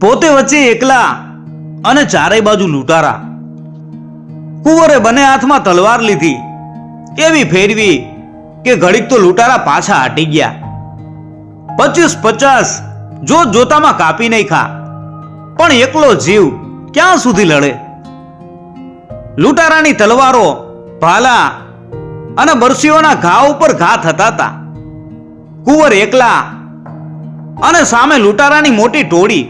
પોતે વચ્ચે એકલા અને ચારેય બાજુ લૂંટારા. કુંવરે બંને હાથમાં તલવાર લીધી. એવી ફેરવી કે ઘડીક તો લૂંટારા પાછા હટી ગયા. પચીસ પચાસ જોત જોતામાં કાપી નહીં ખા પણ એકલો જીવ ક્યાં સુધી લડે? લૂંટારાની તલવારો ભાલા અને બરસીઓના ઘા ઉપર ઘા થતા હતા કુંવર એકલા અને સામે લૂંટારાની મોટી ટોળી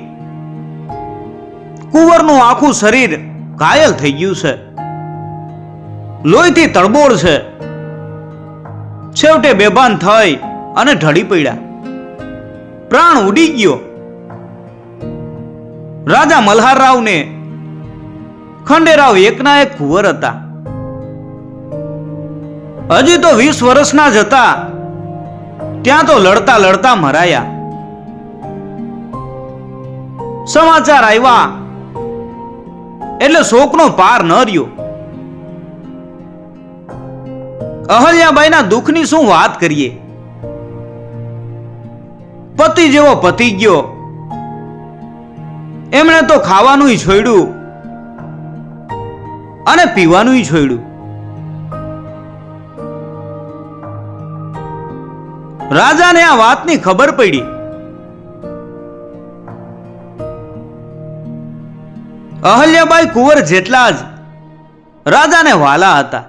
કુંવરનું આખું શરીર ઘાયલ થઈ ગયું છે. લોહીથી તડબોળ છે. છેવટે બેભાન થઈ અને ઢળી પડ્યા. પ્રાણ ઉડી ગયો. રાજા મલ્હારરાવને ખંડેરાવ એકના એક કુંવર હતા. હજી તો વીસ વર્ષના જ હતા. ત્યાં તો લડતા લડતા મરાયા. સમાચાર આવ્યા એટલે શોકનો પાર ન રહ્યો. અહલ્યાબાઈના દુઃખની શું વાત કરીએ? પતિ જેવો પતિ ગયો. એમણે તો ખાવાનું છોડ્યું. અને પીવાનું છોડ્યું. રાજાને આ વાતની ખબર પડી. અહલ્યાબાઈ કુંવર જેટલા જ રાજાને વાલા હતા.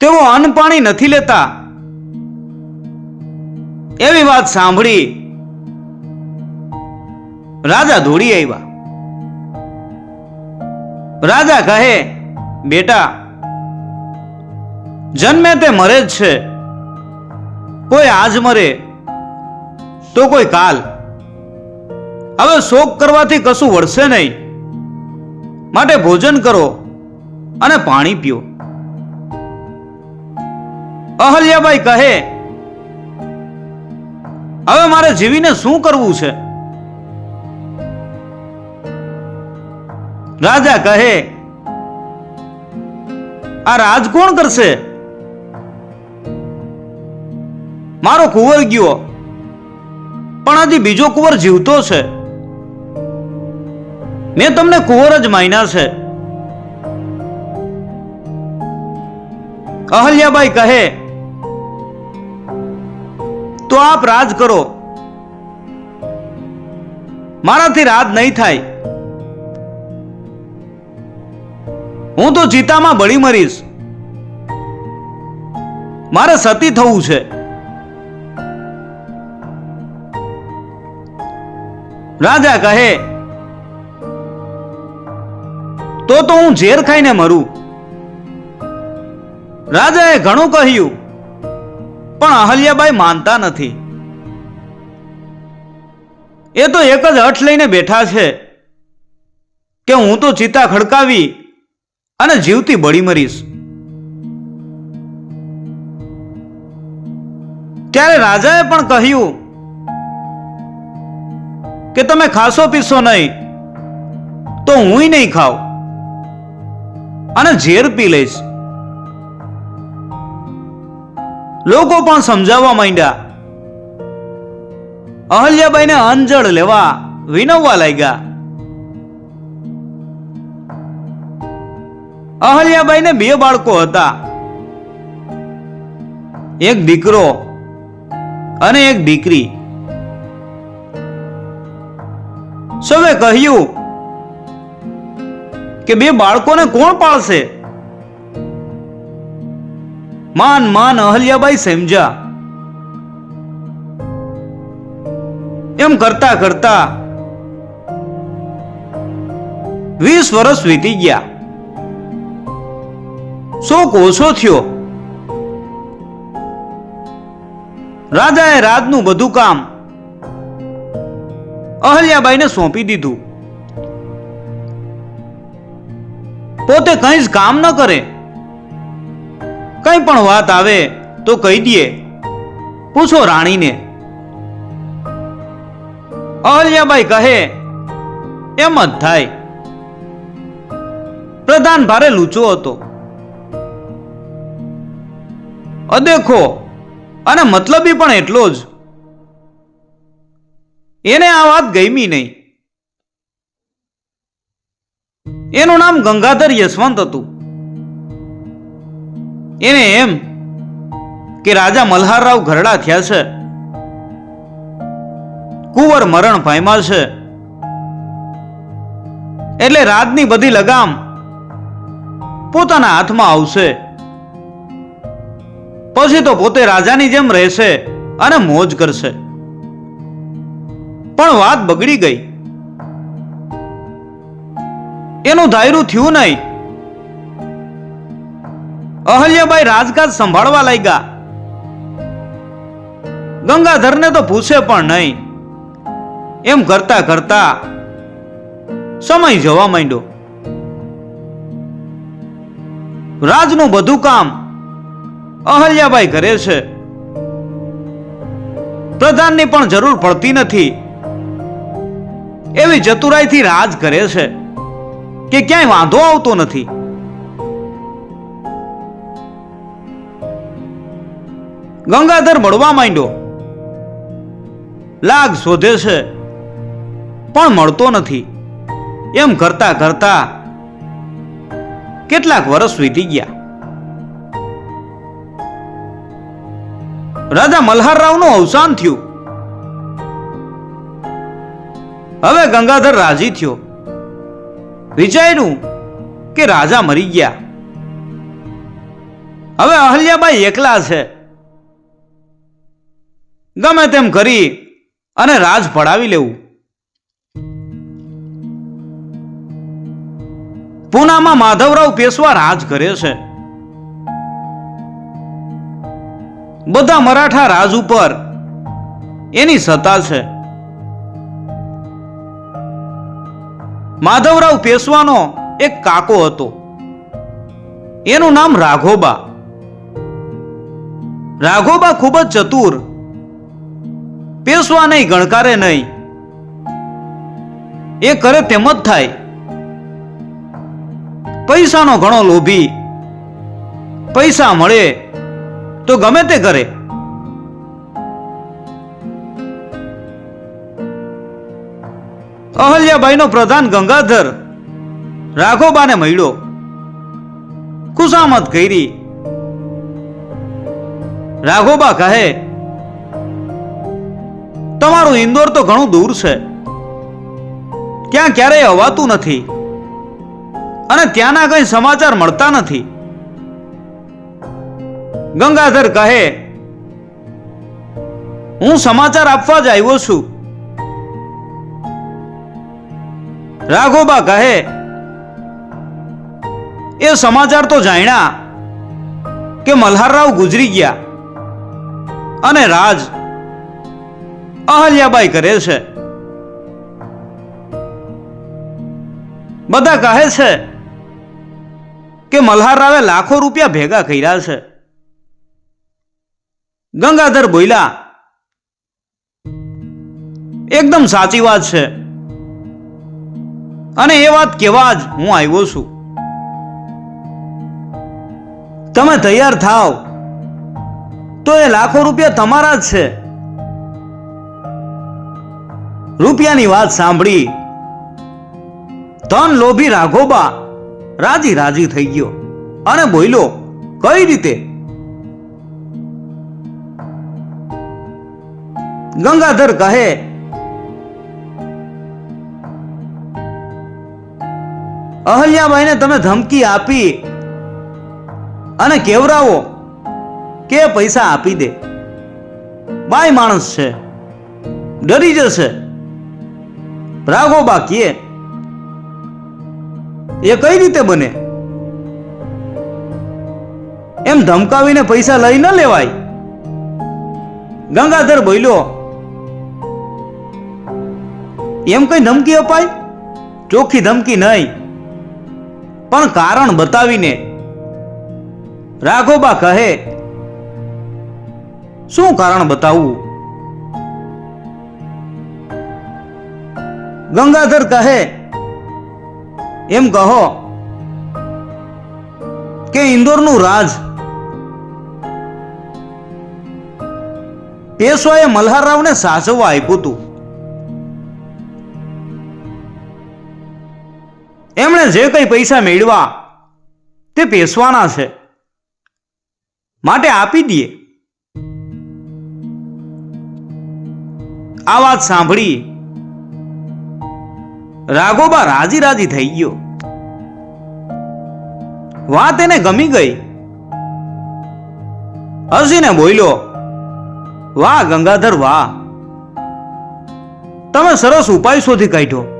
તેઓ અન્ન પાણી નથી લેતા. એવી વાત સાંભળી રાજા દોડી આવ્યા. રાજા કહે, બેટા, જન્મે તે મરે જ છે. કોઈ આજ મરે તો કોઈ કાલ. હવે શોક કરવાથી કશું વળશે નહીં. માટે ભોજન કરો અને પાણી પીઓ. અહલ્યાબાઈ કહે, હવે મારે જીવીને શું કરવું છે? રાજા કહે, આ રાજ કોણ કરશે? મારો કુંવર ગયો, પણ હજી બીજો કુંવર જીવતો છે. મેં તમને કુંવર જ માન્યા છે. અહલ્યાબાઈ કહે, તો આપ રાજ કરો. મારાથી રાજ નહીં થાય. હું તો ચિતામાં બળી મરીશ. મારે સતી થવું છે. રાજા કહે તો તો હું ઝેર ખાઈને મરું. રાજાએ ઘણું કહ્યું, પણ અહલ્યાબાઈ માનતા નથી. એ તો એક જ હઠ લઈને બેઠા છે કે હું તો ચિતા ખડકાવી અને જીવતી બળી મરીશ. ત્યારે રાજાએ પણ કહ્યું કે તમે ખાશો પીશો નહીં, તો હું નહીં ખાવ અને ઝેર પી લઈશ લોકો પણ સમજાવવા માંડ્યા. અહલ્યાબાઈને અંજળ લેવા વિનવવા લાગ્યા. અહલ્યાબાઈને બે બાળકો હતા. એક દીકરો અને એક દીકરી. સૌએ કહ્યું કે બે બાળકોને કોણ પાળશે? માન માન, અહલ્યાબાઈ સમજ્યા એમ કરતા કરતા વીસ વર્ષ વીતી ગયા. શોક ઓછો થયો. રાજાએ રાજનું બધું કામ અહલ્યાબાઈને સોંપી દીધું. પોતે કંઈ જ કામ ન કરે. કંઈ પણ વાત આવે તો કહી દે પૂછો રાણીને. અહલ્યાબાઈ કહે, એમ જ થાય. પ્રધાન ભારે લૂચો હતો. અદેખો અને મતલબી પણ એટલો જ. એને આ વાત ગમી નહીં. એનું નામ ગંગાધર યશવંત હતું. એને એમ કે રાજા મલ્હારરાવ ઘરડા થયા છે. કુંવર મરણ પામ્યા છે. એટલે રાજની બધી લગામ પોતાના હાથમાં આવશે. પછી તો પોતે રાજાની જેમ રહેશે અને મોજ કરશે. પણ વાત બગડી ગઈ. એનું ધાયરું થયું નહીં. અહલ્યાબાઈ રાજકાજ સંભાળવા લાગ્યા. ગંગાધરને તો પૂછે પણ નહીં. એમ કરતા કરતા સમય જવા માંડ્યો. રાજનું બધું કામ અહલ્યાબાઈ કરે છે. પ્રધાનની પણ જરૂર પડતી નથી. એવી ચતુરાઈથી રાજ કરે છે. કે ક્યાંય વાંધો આવતો નથી. ગંગાધર મળવા માંડ્યો. લાગ શોધે છે, પણ મળતો નથી. એમ કરતા કરતા કેટલાક વર્ષ વીતી ગયા. રાજા મલ્હારરાવનું અવસાન થયું. હવે ગંગાધર રાજી થયો. વિચાર્યું કે રાજા મરી ગયા? હવે અહલ્યાબાઈ એકલા છે. ગમે તેમ કરી અને રાજ ભળાવી લેવું. પૂનામાં માધવરાવ પેશવા રાજ કરે છે. બધા મરાઠા રાજ ઉપર એની સત્તા છે. માધવરાવ પેશવાનો એક કાકો હતો. એનું નામ રાઘોબા. રાઘોબા ખૂબ જ ચતુર. પેશવા નહીં, ગણકારે નહીં. એ કરે તેમ જ થાય. પૈસાનો ઘણો લોભી. પૈસા મળે તો ગમે તે કરે. અહલ્યાબાઈનો પ્રધાન ગંગાધર રાઘોબાને મળ્યો. ખુશામત કરી. રાઘોબા કહે, તમારું ઇન્દોર તો ઘણું દૂર છે. ક્યાં ક્યારેય અવાતું નથી. અને ત્યાંના કંઈ સમાચાર મળતા નથી. ગંગાધર કહે, હું સમાચાર આપવા જ આવ્યો છું. રાઘોબા કહે, એ સમાચાર તો જાણ્યા કે મલ્હારરાવ ગુજરી ગયા અને રાજ અહલ્યાબાઈ કરે છે. બધા કહે છે કે મલ્હારરાવે લાખો રૂપિયા ભેગા કર્યા છે. ગંગાધર બોલ્યા, એકદમ સાચી વાત છે. અને એ વાત કેવા જ હું આવ્યો છું. તમે તૈયાર થાવ. તો એ લાખો રૂપિયા તમારા જ છે. રૂપિયાની વાત સાંભળી. ધન લોભી રાઘોબા રાજી રાજી થઈ ગયો અને બોલ્યો, કઈ રીતે? ગંગાધર કહે અહલ્યાબાઈને તમે ધમકી આપી અને કેવરાવો કે પૈસા આપી દે. બાય માણસ છે, ડરી જશે. રાગો કે એ કઈ રીતે બને? એમ ધમકાવીને પૈસા લઈ ન લેવાય. ગંગાધર બોલ્યો, એમ કઈ ધમકી અપાય? ચોખ્ખી ધમકી નહીં. પણ કારણ બતાવીને રાઘોબા કહે, શું કારણ બતાવવું? ગંગાધર કહે, એમ કહો કે ઇન્દોરનું રાજ પેશવાએ મલ્હારરાવને સાચવવા આપ્યું હતું. એમણે જે કંઈ પૈસા મેળવા તે પેશવાના છે. માટે આપી દઈએ. આ વાત સાંભળી રાઘોબા રાજી રાજી થઈ ગયો. વાત એને ગમી ગઈ. હસીને બોલ્યો, વાહ ગંગાધર, વાહ. તમે સરસ ઉપાય શોધી કાઢ્યો.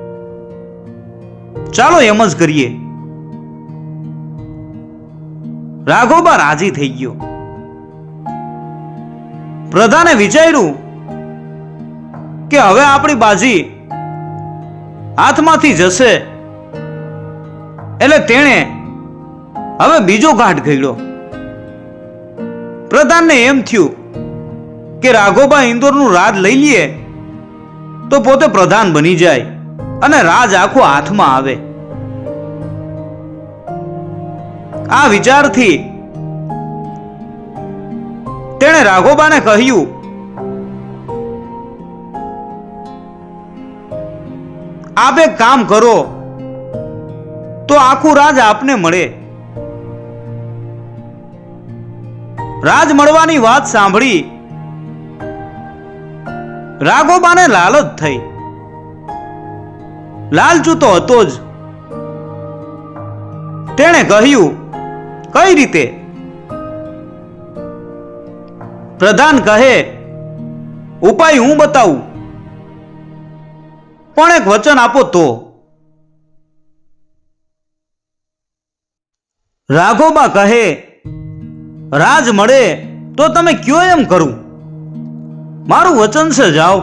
ચાલો એમ જ કરીએ. રાઘોબા રાજી થઈ ગયો. પ્રધાને વિચાર્યું કે હવે આપણી બાજી હાથમાંથી જશે એટલે તેણે હવે બીજો ઘાટ ઘડ્યો પ્રધાનને એમ થયું કે રાઘોબા ઇન્દોરનું રાજ લઈ લઈએ તો પોતે પ્રધાન બની જાય. અને રાજ આખો હાથમાં આવે. આ વિચારથી તેણે રાઘોબાને કહ્યું, આપ એક કામ કરો, તો આખું રાજ આપને મળે. રાજ મળવાની વાત સાંભળી રાઘોબાને લાલચ થઈ. લાલચુ તો હતો જ. તેણે કહ્યું, કઈ રીતે? પ્રધાન કહે, ઉપાય હું બતાવું. પણ એક વચન આપો તો. રાઘોબા કહે, રાજ મળે તો તમે કયો એમ કરું? મારું વચન છે, જાઓ.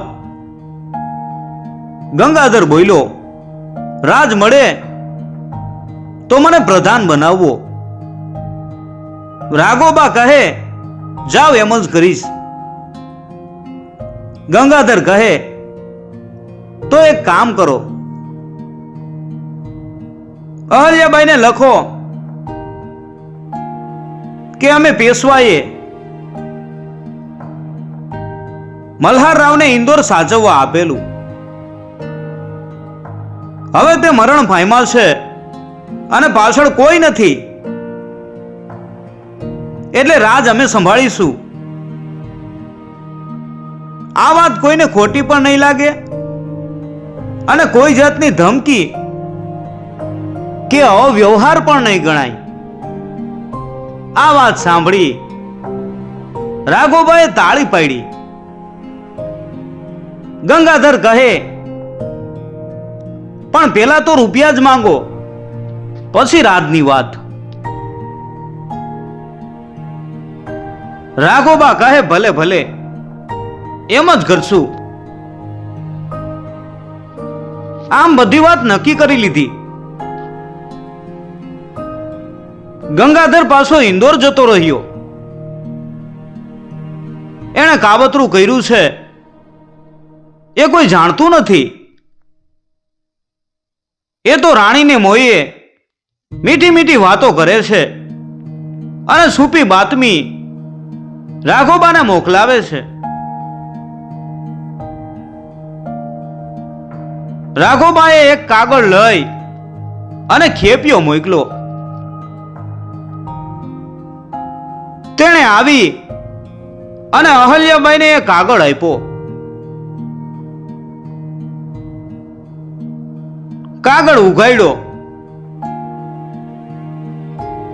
ગંગાધર બોલ્યો રાજ મળે તો મને પ્રધાન બનાવવો. રાઘોબા કહે જાઓ એમ જ કરીશ. ગંગાધર કહે, તો એક કામ કરો. અહલ્યાબાઈને લખો કે અમે પેશવાએ મલ્હારરાવને ઇન્દોર સાચવવા આપેલું. હવે તે મરણ પામ્યા છે અને પાછળ કોઈ નથી. એટલે રાજ અમે સંભાળીશું. આ વાત કોઈને ખોટી પણ નહીં લાગે અને કોઈ જાતની ધમકી કે અવ્યવહાર પણ નહીં ગણાય. આ વાત સાંભળી રાઘોબાએ તાળી પાડી. ગંગાધર કહે પણ પેલા તો રૂપિયા જ માંગો. પછી રાજની વાત. રાઘોબા કહે, ભલે ભલે. એમ જ કરશું આમ બધી વાત નક્કી કરી લીધી. ગંગાધર પાછો ઇન્દોર જતો રહ્યો. એણે કાવતરું કર્યું છે. એ કોઈ જાણતું નથી. એ તો રાણીને મોયે મીઠી મીઠી વાતો કરે છે. અને સુપી બાતમી રાઘોબાને મોકલાવે છે. રાઘોબાએ એક કાગળ લઈ અને ખેપિયો મોકલો. તેણે આવી અને અહલ્યાબાઈને એ કાગળ આપ્યો. કાગળ ઉઘાડ્યો.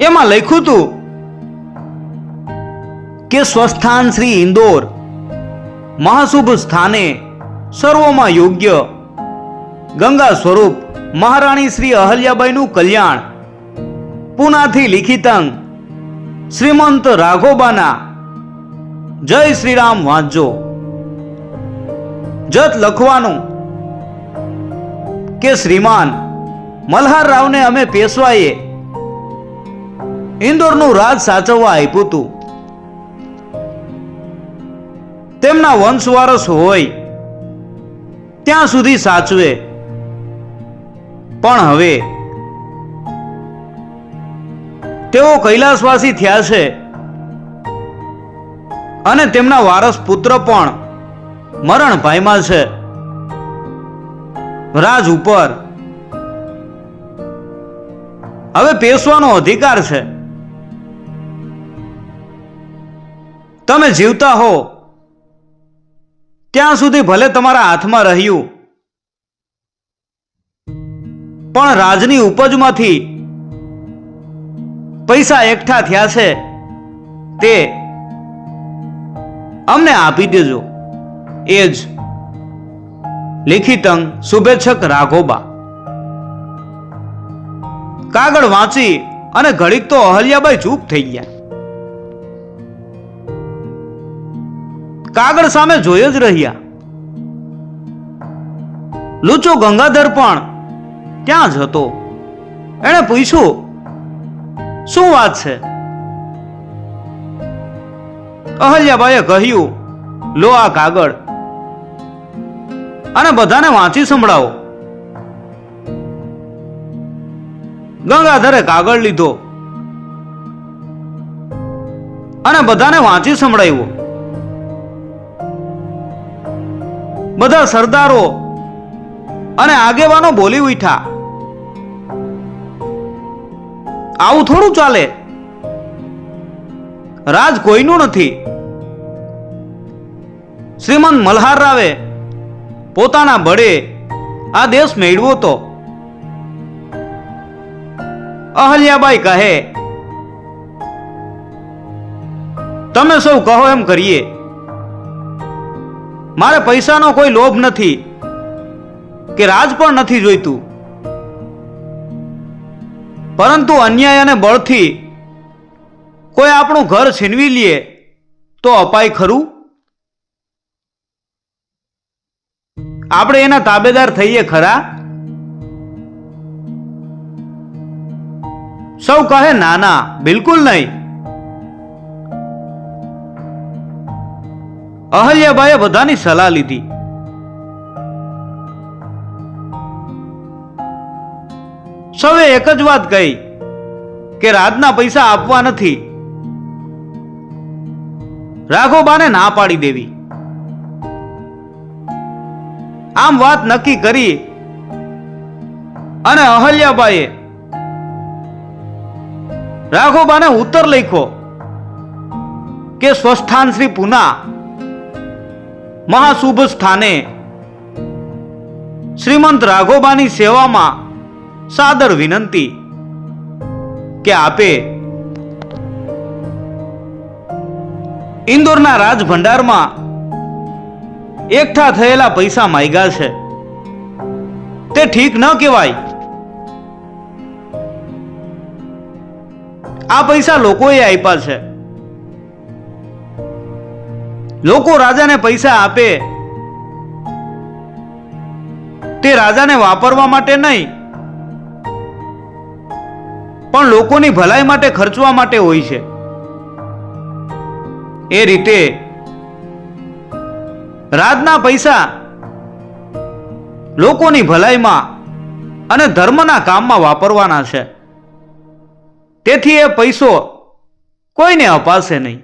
એમાં લખ્યું હતું કે સ્વસ્થાન શ્રી ઇન્દોર મહાશુભ સ્થાને સર્વોમાં યોગ્ય ગંગા સ્વરૂપ મહારાણી શ્રી અહલ્યાબાઈનું કલ્યાણ પુનાથી લિખિતંગ શ્રીમંત રાઘોબાના જય શ્રીરામ વાંચજો. જત લખવાનું કે શ્રીમાન, મલ્હાર રાવને અમે પેશવાએ ઇન્દોરનું રાજ સાચવવા આપ્યું હતું તેમના વંશવારસ હોય, ત્યાં સુધી સાચવે. પણ હવે, તેઓ કૈલાસવાસી થયા છે. અને તેમના વારસ પુત્ર પણ મરણ પામ્યા છે. રાજ ઉપર. હવે પેશવાનો અધિકાર છે. તમે જીવતા હો. ત્યાં સુધી ભલે તમારા હાથમાં રહ્યું. પણ રાજની ઉપજમાંથી પૈસા એકઠા થયા છે તે અમને આપી દેજો. એ જ. લિખિતંગ શુભેચ્છક રાઘોબા. કાગળ વાંચી અને ઘડીક તો અહલ્યાબાઈ ચૂપ થઈ ગયા. કાગળ સામે જોઈ જ રહ્યા. લુચો ગંગાધર પણ ત્યાં જ હતો. એણે પૂછ્યું, શું વાત છે? અહલ્યાબાઈએ કહ્યું, લો આ કાગળ અને બધાને વાંચી સંભળાવો. ગંગાધરે કાગળ લીધો. અને બધાને વાંચી સંભળાવ્યો. બધા સરદારો અને આગેવાનો બોલી ઉઠ્યા. આવું થોડું ચાલે? રાજ કોઈનું નથી. શ્રીમંત મલ્હાર રાવે પોતાના બળે આ દેશ મેળવ્યો તો. અહલ્યાબાઈ કહે, તમે સૌ કહો એમ કરીએ. મારે પૈસાનો કોઈ લોભ નથી કે રાજ પણ નથી જોઈતું. પરંતુ અન્યાય અને બળથી કોઈ આપણું ઘર છીનવી લે તો અપાય ખરું? આપણે એના તાબેદાર થઈએ ખરા? સૌ કહે ના ના, બિલકુલ નહીં. અહલ્યાબાએ બધાની સલાહ લીધી. સૌએ એક જ વાત કહી કે રાજના પૈસા આપવા નથી. રાઘોબાને ના પાડી દેવી. આમ વાત નક્કી કરી અને અહલ્યાબાઈએ રાઘોબાને ઉત્તર લખ્યો કે સ્વસ્થાન શ્રી પુના મહાશુભ સ્થાને શ્રીમંત રાઘોબાની સેવામાં સાદર વિનંતી કે આપે ઇન્દોરના રાજ ભંડારમાં એકઠા થયેલા પૈસા માગ્યા છે. તે ઠીક ન કહેવાય. આ પૈસા લોકોએ આપ્યા છે. લોકો રાજાને પૈસા આપે. તે રાજાને વાપરવા માટે નહીં. પણ લોકોની ભલાઈ માટે ખર્ચવા માટે હોય છે. એ રીતે રાજના પૈસા લોકોની ભલાઈમાં અને ધર્મના કામમાં વાપરવાના છે. તેથી એ પૈસો કોઈને અપાશે નહીં.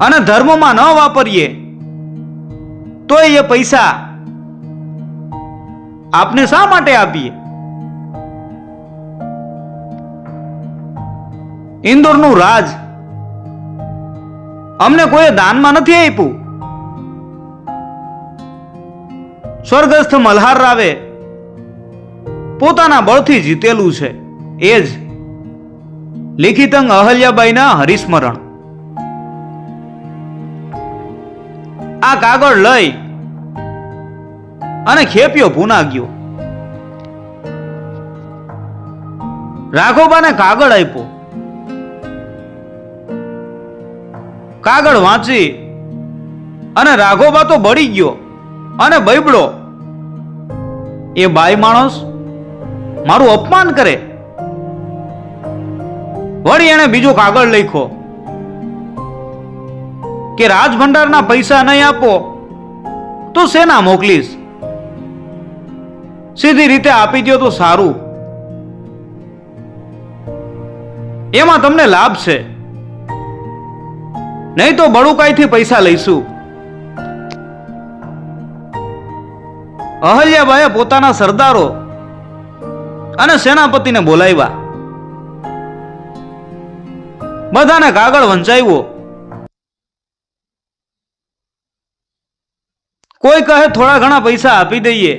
અને ધર્મમાં ન વાપરીએ તો એ પૈસા આપને શા માટે આપીએ? ઇન્દોરનું રાજ અમને કોઈ દાનમાં નથી આપ્યું? સ્વર્ગસ્થ મલ્હાર રાવે પોતાના બળથી જીતેલું છે. એ જ લિખિતંગ અહલ્યાબાઈના હરિસ્મરણ. આ કાગળ લઈ અને ખેપ્યો પૂના ગયો રાઘોબાને કાગળ આપ્યો. કાગળ વાંચી અને રાઘોબા તો બળી ગયો અને બૈબડો એ બાઈ માણસ મારું અપમાન કરે. વળી એણે બીજો કાગળ લખ્યો કે રાજભંડારના પૈસા નહીં આપો તો શેના મોકલીશ? સીધી રીતે આપી દો તો સારું. એમાં તમને લાભ છે. નહીં તો બળુકાઈથી પૈસા લઈશું. અહલ્યાબાએ પોતાના સરદારો અને સેનાપતિને બોલાવ્યા. બધાને કાગળ વંચાવ્યો. કોઈ કહે થોડા ઘણા પૈસા આપી દઈએ.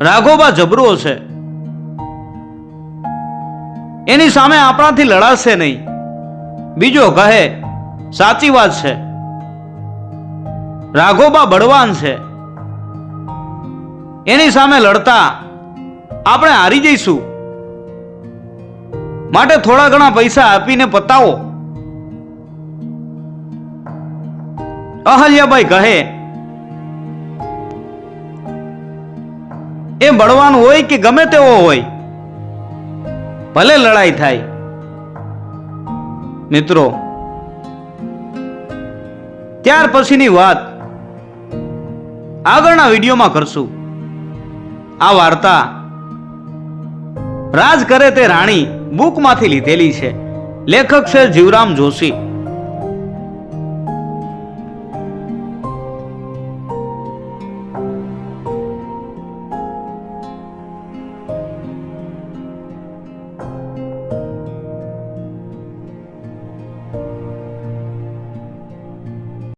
રાઘોબા જબરો છે. એની સામે આપણાથી લડાશે નહીં. બીજો કહે, સાચી વાત છે. રાઘોબા બળવાન છે. એની સામે લડતા આપણે હારી જઈશું. માટે થોડા ઘણા પૈસા આપીને પતાવો. અહલ્યાબાઈ કહે, એ બળવાન હોય કે ગમે તેવો હોય, ભલે લડાઈ થાય. મિત્રો, ત્યાર પછીની વાત આગળના વિડીયોમાં કરશું. આ વાર્તા રાજ કરે તે રાણી બુકમાંથી લીધેલી છે. લેખક છે જીવરામ જોશી.